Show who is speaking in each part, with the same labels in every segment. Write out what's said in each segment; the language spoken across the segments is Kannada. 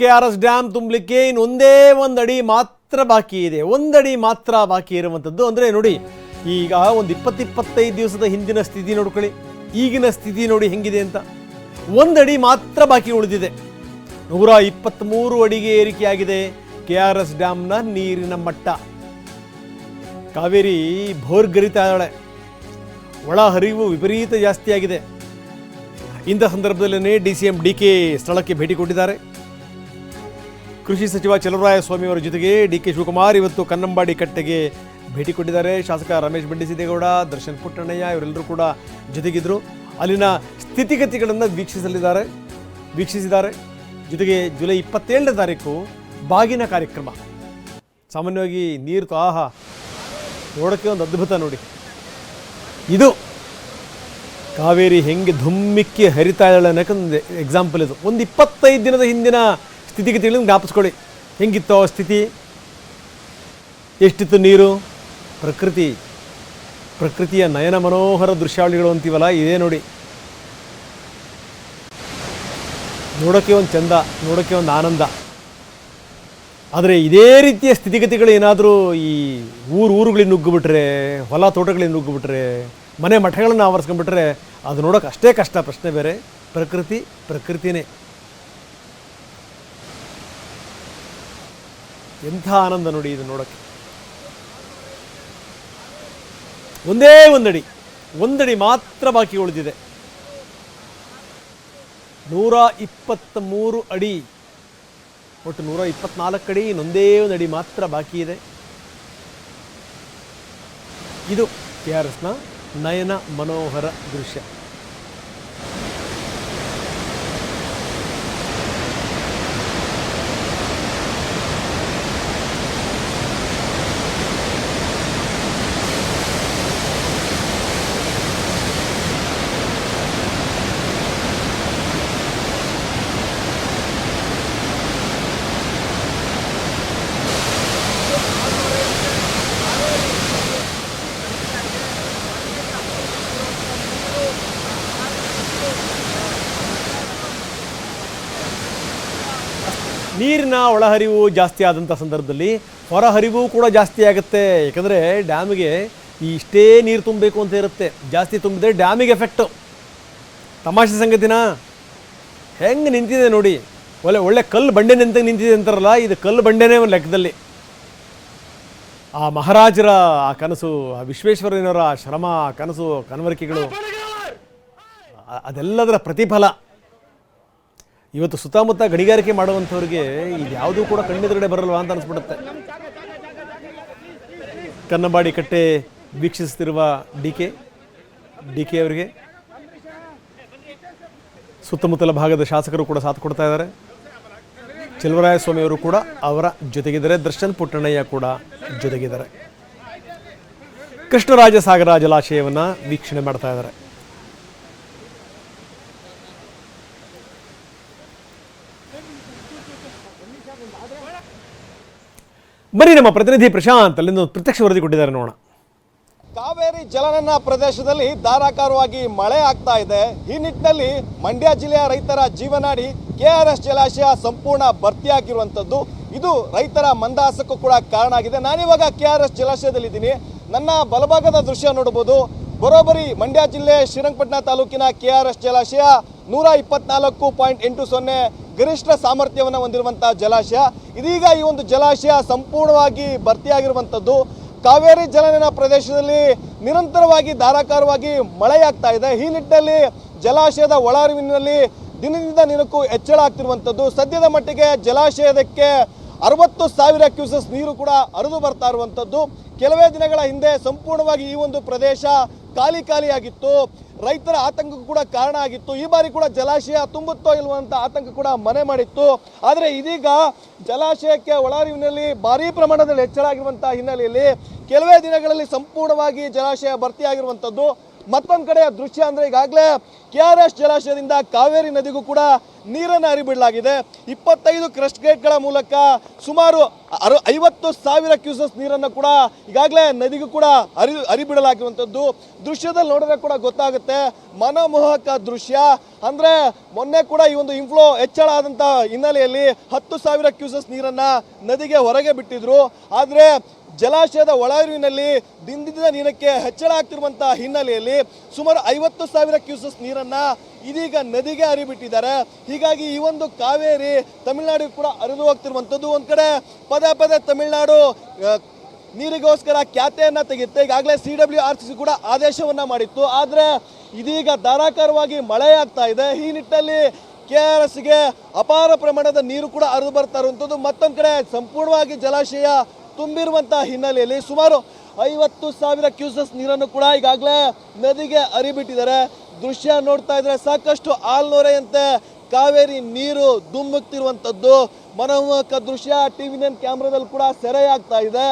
Speaker 1: ಕೆ ಆರ್ ಎಸ್ ಡ್ಯಾಮ್ ತುಂಬಲಿಕ್ಕೆ ಇನ್ನು ಒಂದೇ ಒಂದು ಅಡಿ ಮಾತ್ರ ಬಾಕಿ ಇದೆ. ಒಂದಡಿ ಮಾತ್ರ ಬಾಕಿ ಇರುವಂಥದ್ದು ಅಂದರೆ ನೋಡಿ, ಈಗ ಒಂದು ಇಪ್ಪತ್ತಿಪ್ಪತ್ತೈದು ದಿವಸದ ಹಿಂದಿನ ಸ್ಥಿತಿ ನೋಡ್ಕೊಳ್ಳಿ. ಈಗಿನ ಸ್ಥಿತಿ ನೋಡಿ ಹೆಂಗಿದೆ ಅಂತ. ಒಂದಡಿ ಮಾತ್ರ ಬಾಕಿ ಉಳಿದಿದೆ. ನೂರ ಇಪ್ಪತ್ತ್ಮೂರು ಅಡಿಗೆ ಏರಿಕೆಯಾಗಿದೆ ಕೆ ಆರ್ ಎಸ್ ಡ್ಯಾಮ್ನ ನೀರಿನ ಮಟ್ಟ. ಕಾವೇರಿ ಭೋರ್ಗರಿತಾ ಇದ್ದಾಳೆ ಒಳ ಹರಿವು ವಿಪರೀತ ಜಾಸ್ತಿಯಾಗಿದೆ. ಇಂಥ ಸಂದರ್ಭದಲ್ಲೇ D C M D K ಸ್ಥಳಕ್ಕೆ ಭೇಟಿ ಕೊಟ್ಟಿದ್ದಾರೆ. ಕೃಷಿ ಸಚಿವ ಚಲುವರಾಯ ಸ್ವಾಮಿ ಅವರ ಜೊತೆಗೆ ಡಿ ಕೆ ಶಿವಕುಮಾರ್ ಇವತ್ತು ಕನ್ನಂಬಾಡಿ ಕಟ್ಟೆಗೆ ಭೇಟಿ ಕೊಟ್ಟಿದ್ದಾರೆ. ಶಾಸಕ ರಮೇಶ್ ಬಂಡಿಸಿದ್ದೇಗೌಡ, ದರ್ಶನ್ ಪುಟ್ಟಣ್ಣಯ್ಯ ಇವರೆಲ್ಲರೂ ಕೂಡ ಜೊತೆಗಿದ್ರು. ಅಲ್ಲಿನ ಸ್ಥಿತಿಗತಿಗಳನ್ನು ವೀಕ್ಷಿಸಲಿದ್ದಾರೆ, ವೀಕ್ಷಿಸಿದ್ದಾರೆ. ಜೊತೆಗೆ ಜುಲೈ ಇಪ್ಪತ್ತೇಳನೇ ತಾರೀಕು ಬಾಗಿನ ಕಾರ್ಯಕ್ರಮ. ಸಾಮಾನ್ಯವಾಗಿ ನೀರು ತೋ ಆಹಾ ನೋಡೋಕ್ಕೆ ಒಂದು ಅದ್ಭುತ ನೋಡಿ. ಇದು ಕಾವೇರಿ ಹೆಂಗೆ ಧುಮ್ಮಿಕ್ಕಿ ಹರಿತಾ ಇದ್ದಾಳೆ ಅನ್ನೋಕ್ಕೊಂದು ಎಕ್ಸಾಂಪಲ್ ಇದು. ಒಂದು ಇಪ್ಪತ್ತೈದು ದಿನದ ಹಿಂದಿನ ಸ್ಥಿತಿಗತಿಗಳನ್ನು ಜ್ಞಾಪಿಸ್ಕೊಳ್ಳಿ. ಹೆಂಗಿತ್ತು ಸ್ಥಿತಿ. ಎಷ್ಟಿತ್ತು ನೀರು? ಪ್ರಕೃತಿ. ಪ್ರಕೃತಿಯ ನಯನ ಮನೋಹರ ದೃಶ್ಯಾವಳಿಗಳು ಅಂತೀವಲ್ಲ, ಇದೇ ನೋಡಿ. ನೋಡೋಕ್ಕೆ ಒಂದು ಚಂದ ನೋಡೋಕ್ಕೆ ಒಂದು ಆನಂದ. ಆದರೆ ಇದೇ ರೀತಿಯ ಸ್ಥಿತಿಗತಿಗಳು ಏನಾದರೂ ಈ ಊರು ಊರುಗಳಿಗೆ ನುಗ್ಗಿಬಿಟ್ರೆ, ಹೊಲ ತೋಟಗಳಿಗೆ ನುಗ್ಗಿಬಿಟ್ರೆ, ಮನೆ ಮಠಗಳನ್ನು ಆವರಿಸ್ಕೊಂಡ್ಬಿಟ್ರೆ, ಅದು ನೋಡೋಕೆ ಅಷ್ಟೇ ಕಷ್ಟ, ಪ್ರಶ್ನೆ ಬೇರೆ. ಪ್ರಕೃತಿ, ಪ್ರಕೃತಿನೇ. ಎಂಥ ಆನಂದ ನೋಡಿ ಇದು ನೋಡೋಕ್ಕೆ. ಒಂದೇ ಒಂದಡಿ ಒಂದಡಿ ಮಾತ್ರ ಬಾಕಿ ಉಳಿದಿದೆ. ನೂರ ಇಪ್ಪತ್ತ ಮೂರು ಅಡಿ, ಒಟ್ಟು ನೂರ ಇಪ್ಪತ್ನಾಲ್ಕು ಅಡಿ, ಇನ್ನೊಂದೇ ಒಂದು ಅಡಿ ಮಾತ್ರ ಬಾಕಿ ಇದೆ. ಇದು ಕೆ ಆರ್ ಎಸ್ನ ನಯನ ಮನೋಹರ ದೃಶ್ಯ. ನೀರಿನ ಒಳಹರಿವು ಜಾಸ್ತಿ ಆದಂಥ ಸಂದರ್ಭದಲ್ಲಿ ಹೊರಹರಿವು ಕೂಡ ಜಾಸ್ತಿ ಆಗುತ್ತೆ ಯಾಕಂದರೆ ಡ್ಯಾಮಿಗೆ ಇಷ್ಟೇ ನೀರು ತುಂಬಬೇಕು ಅಂತ ಇರುತ್ತೆ ಜಾಸ್ತಿ ತುಂಬಿದ್ರೆ ಡ್ಯಾಮಿಗೆ ಎಫೆಕ್ಟು ತಮಾಷೆ ಸಂಗತಿನ ಹೆಂಗೆ ನಿಂತಿದೆ ನೋಡಿ ಒಳ್ಳೆ ಒಳ್ಳೆ ಕಲ್ಲು ಬಂಡೆ ನಿಂತ ನಿಂತಿದೆ ಅಂತಾರಲ್ಲ ಇದು ಕಲ್ಲು ಬಂಡೆನೇ ಒಂದು ಲೆಕ್ಕದಲ್ಲಿ ಆ ಮಹಾರಾಜರ ಆ ಕನಸು ಆ ವಿಶ್ವೇಶ್ವರಯ್ಯನವರ ಆ ಶ್ರಮ ಕನಸು ಕನವರಿಕೆಗಳು ಅದೆಲ್ಲದರ ಪ್ರತಿಫಲ ಇವತ್ತು ಸುತ್ತಮುತ್ತ ಗಣಿಗಾರಿಕೆ ಮಾಡುವಂಥವ್ರಿಗೆ ಇದು ಯಾವುದೂ ಕೂಡ ಕಣ್ಣೆದುರುಗಡೆ ಬರಲ್ವಾ ಅಂತ ಅನಿಸ್ಬಿಡುತ್ತೆ. ಕನ್ನಂಬಾಡಿ ಕಟ್ಟೆ ವೀಕ್ಷಿಸುತ್ತಿರುವ ಡಿ ಕೆ ಡಿ ಕೆ ಅವರಿಗೆ. ಸುತ್ತಮುತ್ತಲ ಭಾಗದ ಶಾಸಕರು ಕೂಡ ಸಾಥ್ ಕೊಡ್ತಾ ಇದ್ದಾರೆ. ಚೆಲುವರಾಯಸ್ವಾಮಿ ಅವರು ಕೂಡ ಅವರ ಜೊತೆಗಿದ್ದಾರೆ. ದರ್ಶನ್ ಪುಟ್ಟಣ್ಣಯ್ಯ ಕೂಡ ಜೊತೆಗಿದ್ದಾರೆ. ಕೃಷ್ಣರಾಜ ಸಾಗರ ಜಲಾಶಯವನ್ನು ವೀಕ್ಷಣೆ ಮಾಡ್ತಾ ಇದ್ದಾರೆ. ಬನ್ನಿ ನಮ್ಮ ಪ್ರತಿನಿಧಿ ಪ್ರಶಾಂತ್, ಅಲ್ಲಿಂದ ಪ್ರತ್ಯಕ್ಷ ವರದಿ ಕೊಟ್ಟಿದ್ದಾರೆ ನೋಡೋಣ.
Speaker 2: ಕಾವೇರಿ ಜಲನನ್ನ ಪ್ರದೇಶದಲ್ಲಿ ಧಾರಾಕಾರವಾಗಿ ಮಳೆ ಆಗ್ತಾ ಇದೆ. ಈ ನಿಟ್ಟಿನಲ್ಲಿ ಮಂಡ್ಯ ಜಿಲ್ಲೆಯ ರೈತರ ಜೀವನಾಡಿ ಕೆಆರ್ಎಸ್ ಜಲಾಶಯ ಸಂಪೂರ್ಣ ಭರ್ತಿಯಾಗಿರುವಂಥದ್ದು. ಇದು ರೈತರ ಮಂದಹಾಸಕ್ಕೂ ಕೂಡ ಕಾರಣ ಆಗಿದೆ. ನಾನಿವಾಗ ಕೆಆರ್ಎಸ್ ಜಲಾಶಯದಲ್ಲಿದ್ದೀನಿ. ನನ್ನ ಬಲಭಾಗದ ದೃಶ್ಯ ನೋಡಬಹುದು. ಬರೋಬ್ಬರಿ ಮಂಡ್ಯ ಜಿಲ್ಲೆ ಶ್ರೀರಂಗಪಟ್ಟಣ ತಾಲೂಕಿನ ಕೆಆರ್ಎಸ್ ಜಲಾಶಯ ನೂರ ಇಪ್ಪತ್ನಾಲ್ಕು ಪಾಯಿಂಟ್ ಎಂಟು ಸೊನ್ನೆ ಗರಿಷ್ಠ ಸಾಮರ್ಥ್ಯವನ್ನು ಹೊಂದಿರುವಂಥ ಜಲಾಶಯ. ಇದೀಗ ಈ ಒಂದು ಜಲಾಶಯ ಸಂಪೂರ್ಣವಾಗಿ ಭರ್ತಿಯಾಗಿರುವಂಥದ್ದು. ಕಾವೇರಿ ಜಲನಯನ ಪ್ರದೇಶದಲ್ಲಿ ನಿರಂತರವಾಗಿ ಧಾರಾಕಾರವಾಗಿ ಮಳೆಯಾಗ್ತಾ ಇದೆ. ಈ ನಿಟ್ಟಿನಲ್ಲಿ ಜಲಾಶಯದ ಒಳಹರಿವಿನಲ್ಲಿ ದಿನದಿಂದ ದಿನಕ್ಕೂ ಹೆಚ್ಚಳ ಆಗ್ತಿರುವಂಥದ್ದು. ಸದ್ಯದ ಮಟ್ಟಿಗೆ ಜಲಾಶಯದಕ್ಕೆ ಅರವತ್ತು ಸಾವಿರ ಕ್ಯೂಸಸ್ ನೀರು ಕೂಡ ಹರಿದು ಬರ್ತಾ ಇರುವಂಥದ್ದು. ಕೆಲವೇ ದಿನಗಳ ಹಿಂದೆ ಸಂಪೂರ್ಣವಾಗಿ ಈ ಒಂದು ಪ್ರದೇಶ ಖಾಲಿ ಖಾಲಿಯಾಗಿತ್ತು. ರೈತರ ಆತಂಕಕ್ಕೂ ಕೂಡ ಕಾರಣ ಆಗಿತ್ತು. ಈ ಬಾರಿ ಕೂಡ ಜಲಾಶಯ ತುಂಬುತ್ತೋ ಇಲ್ವೋ ಅಂತ ಆತಂಕ ಕೂಡ ಮನೆ ಮಾಡಿತ್ತು. ಆದರೆ ಇದೀಗ ಜಲಾಶಯಕ್ಕೆ ಒಳಹರಿವಿನಲ್ಲಿ ಭಾರೀ ಪ್ರಮಾಣದಲ್ಲಿ ಹೆಚ್ಚಳ ಆಗಿರುವಂತಹ ಹಿನ್ನೆಲೆಯಲ್ಲಿ ಕೆಲವೇ ದಿನಗಳಲ್ಲಿ ಸಂಪೂರ್ಣವಾಗಿ ಜಲಾಶಯ ಭರ್ತಿಯಾಗಿರುವಂಥದ್ದು ಮತ್ತೊಂದು ಕಡೆ ದೃಶ್ಯ ಅಂದ್ರೆ ಈಗಾಗಲೇ ಕೆ ಆರ್ ಎಸ್ ಜಲಾಶಯದಿಂದ ಕಾವೇರಿ ನದಿಗೂ ಕೂಡ ನೀರನ್ನು ಹರಿಬಿಡಲಾಗಿದೆ. ಇಪ್ಪತ್ತೈದು ಕ್ರಸ್ಟ್ ಗೇಟ್ಗಳ ಮೂಲಕ ಸುಮಾರು ಅರು ಐವತ್ತು ಸಾವಿರ ಕ್ಯೂಸಸ್ ನೀರನ್ನು ಕೂಡ ಈಗಾಗಲೇ ನದಿಗೂ ಕೂಡ ಹರಿ ಹರಿಬಿಡಲಾಗಿರುವಂಥದ್ದು ದೃಶ್ಯದಲ್ಲಿ ನೋಡಿದ್ರೆ ಕೂಡ ಗೊತ್ತಾಗುತ್ತೆ, ಮನಮೋಹಕ ದೃಶ್ಯ. ಅಂದರೆ ಮೊನ್ನೆ ಕೂಡ ಈ ಒಂದು ಇನ್ಫ್ಲೋ ಹೆಚ್ಚಳ ಆದಂಥ ಹಿನ್ನೆಲೆಯಲ್ಲಿ ಹತ್ತು ಸಾವಿರ ಕ್ಯೂಸಸ್ ನೀರನ್ನು ನದಿಗೆ ಹೊರಗೆ ಬಿಟ್ಟಿದ್ರು. ಆದ್ರೆ ಜಲಾಶಯದ ಒಳಹರಿವಿನಲ್ಲಿ ದಿನದಿಂದ ನೀರಕ್ಕೆ ಹೆಚ್ಚಳ ಆಗ್ತಿರುವಂತಹ ಹಿನ್ನೆಲೆಯಲ್ಲಿ ಸುಮಾರು ಐವತ್ತು ಸಾವಿರ ಕ್ಯೂಸಸ್ ನೀರನ್ನ ಇದೀಗ ನದಿಗೆ ಹರಿಬಿಟ್ಟಿದ್ದಾರೆ. ಹೀಗಾಗಿ ಈ ಒಂದು ಕಾವೇರಿ ತಮಿಳುನಾಡಿಗೆ ಕೂಡ ಹರಿದು ಹೋಗ್ತಿರುವಂಥದ್ದು. ಒಂದು ಕಡೆ ಪದೇ ಪದೇ ತಮಿಳುನಾಡು ನೀರಿಗೋಸ್ಕರ ಖ್ಯಾತೆಯನ್ನು ತೆಗೆಯುತ್ತೆ. ಈಗಾಗಲೇ ಸಿ ಡಬ್ಲ್ಯೂ ಆರ್ ಸಿ ಕೂಡ ಆದೇಶವನ್ನ ಮಾಡಿತ್ತು. ಆದರೆ ಇದೀಗ ಧಾರಾಕಾರವಾಗಿ ಮಳೆ ಆಗ್ತಾ ಇದೆ. ಈ ನಿಟ್ಟಿನಲ್ಲಿ ಕೆ ಆರ್ ಎಸ್ಗೆ ಅಪಾರ ಪ್ರಮಾಣದ ನೀರು ಕೂಡ ಹರಿದು ಬರ್ತಾ ಇರುವಂಥದ್ದು. ಮತ್ತೊಂದು ಕಡೆ ಸಂಪೂರ್ಣವಾಗಿ ಜಲಾಶಯ ತುಂಬಿರುವಂತಹ ಹಿನ್ನೆಲೆಯಲ್ಲಿ ಸುಮಾರು ಐವತ್ತು ಸಾವಿರ ಕ್ಯೂಸಸ್ ನೀರನ್ನು ಕೂಡ ಈಗಾಗಲೇ ನದಿಗೆ ಹರಿಬಿಟ್ಟಿದ್ದಾರೆ. ದೃಶ್ಯ ನೋಡ್ತಾ ಇದ್ರೆ ಸಾಕಷ್ಟು ಆಲ್ನೊರೆಯಂತೆ ಕಾವೇರಿ ನೀರು ದುಮ್ಮುಕ್ತಿರುವಂತದ್ದು ಮನೋಮೋಹಕ ದೃಶ್ಯ, ಟಿವಿ ನೈನ್ ಕ್ಯಾಮ್ರಾದಲ್ಲಿ ಕೂಡ ಸೆರೆಯಾಗ್ತಾ ಇದೆ.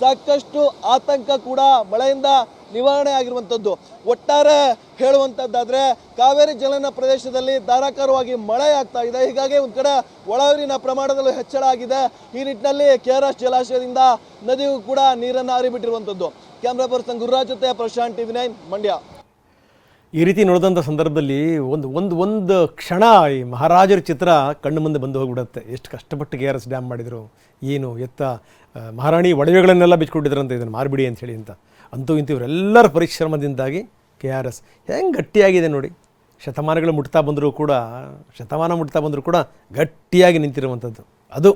Speaker 2: ಸಾಕಷ್ಟು ಆತಂಕ ಕೂಡ ಮಳೆಯಿಂದ ನಿವಾರಣೆ ಆಗಿರುವಂಥದ್ದು ಒಟ್ಟಾರೆ ಹೇಳುವಂಥದ್ದಾದರೆ ಕಾವೇರಿ ಜಲನ ಪ್ರದೇಶದಲ್ಲಿ ಧಾರಾಕಾರವಾಗಿ ಮಳೆ ಆಗ್ತಾ ಇದೆ. ಹೀಗಾಗಿ ಒಂದು ಕಡೆ ಒಳಹರಿವಿನ ಪ್ರಮಾಣದಲ್ಲೂ ಹೆಚ್ಚಳ ಆಗಿದೆ. ಈ ನಿಟ್ಟಿನಲ್ಲಿ ಕೆ ಆರ್ ಎಸ್ ಜಲಾಶಯದಿಂದ ನದಿಗೂ ಕೂಡ ನೀರನ್ನು ಹರಿಬಿಟ್ಟಿರುವಂಥದ್ದು ಕ್ಯಾಮ್ರಾ ಪರ್ಸನ್ ಗುರುರಾಜ್ ಜೊತೆ ಪ್ರಶಾಂತ್ ಟಿವಿ ನೈನ್, ಮಂಡ್ಯ.
Speaker 1: ಈ ರೀತಿ ನೋಡಿದಂಥ ಸಂದರ್ಭದಲ್ಲಿ ಒಂದು ಒಂದು ಒಂದು ಕ್ಷಣ ಈ ಮಹಾರಾಜರ ಚಿತ್ರ ಕಣ್ಣು ಮುಂದೆ ಬಂದು ಹೋಗಿಬಿಡುತ್ತೆ. ಎಷ್ಟು ಕಷ್ಟಪಟ್ಟು ಕೆ ಆರ್ ಎಸ್ ಡ್ಯಾಮ್ ಮಾಡಿದರು, ಏನು ಎತ್ತ ಮಹಾರಾಣಿ ಒಡವೆಗಳನ್ನೆಲ್ಲ ಬಿಚ್ಚಿಕೊಂಡಿದ್ರಂತ ಇದನ್ನು ಮಾರ್ಬಿಡಿ ಅಂತ ಹೇಳಿ ಅಂತ. ಅಂತೂ ಇಂತೂ ಇವರೆಲ್ಲರ ಪರಿಶ್ರಮದಿಂದಾಗಿ ಕೆ ಆರ್ ಎಸ್ ಹೆಂಗೆ ಗಟ್ಟಿಯಾಗಿದೆ ನೋಡಿ. ಶತಮಾನಗಳು ಮುಟ್ತಾ ಬಂದರೂ ಕೂಡ, ಶತಮಾನ ಮುಟ್ತಾ ಬಂದರೂ ಕೂಡ ಗಟ್ಟಿಯಾಗಿ ನಿಂತಿರುವಂಥದ್ದು ಅದು